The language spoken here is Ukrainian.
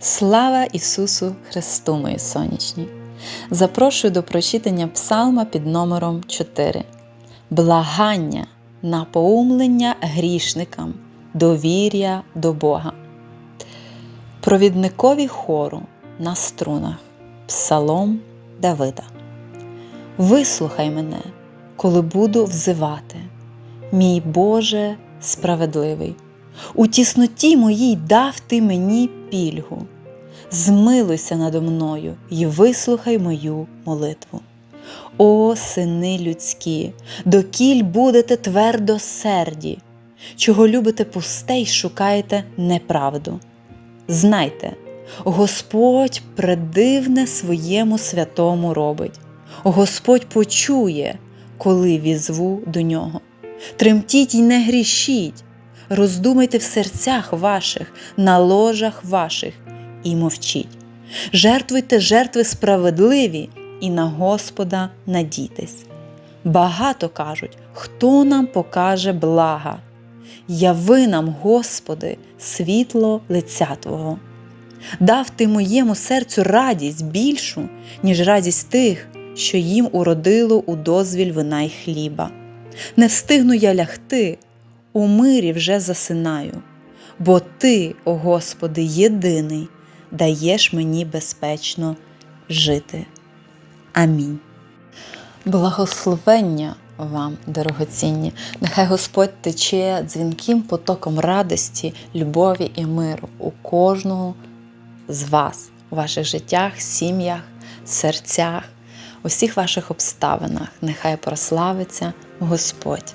Слава Ісусу Христу, мої сонячні! Запрошую до прочитання псалма під номером 4. Благання, напоумлення грішникам, довір'я до Бога. Провідникові хору на струнах. Псалом Давида. Вислухай мене, коли буду взивати, мій Боже справедливий. У тісноті моїй дав ти мені пільгу. Змилуйся надо мною і вислухай мою молитву. О, сини людські, докіль будете твердосерді, чого любите пусте й шукаєте неправду. Знайте, Господь предивне своєму святому робить, Господь почує, коли візву до нього. Тремтіть й не грішіть, роздумайте в серцях ваших, на ложах ваших і мовчіть. Жертвуйте жертви справедливі і на Господа надійтесь. Багато кажуть, хто нам покаже блага. Яви нам, Господи, світло лиця Твого. Дав ти моєму серцю радість більшу, ніж радість тих, що їм уродило у дозвіль вина й хліба. Не встигну я лягти, у мирі вже засинаю, бо Ти, о Господи, єдиний, даєш мені безпечно жити. Амінь. Благословення вам, дорогоцінні, нехай Господь тече дзвінким потоком радості, любові і миру у кожного з вас, у ваших життях, сім'ях, серцях, у всіх ваших обставинах. Нехай прославиться Господь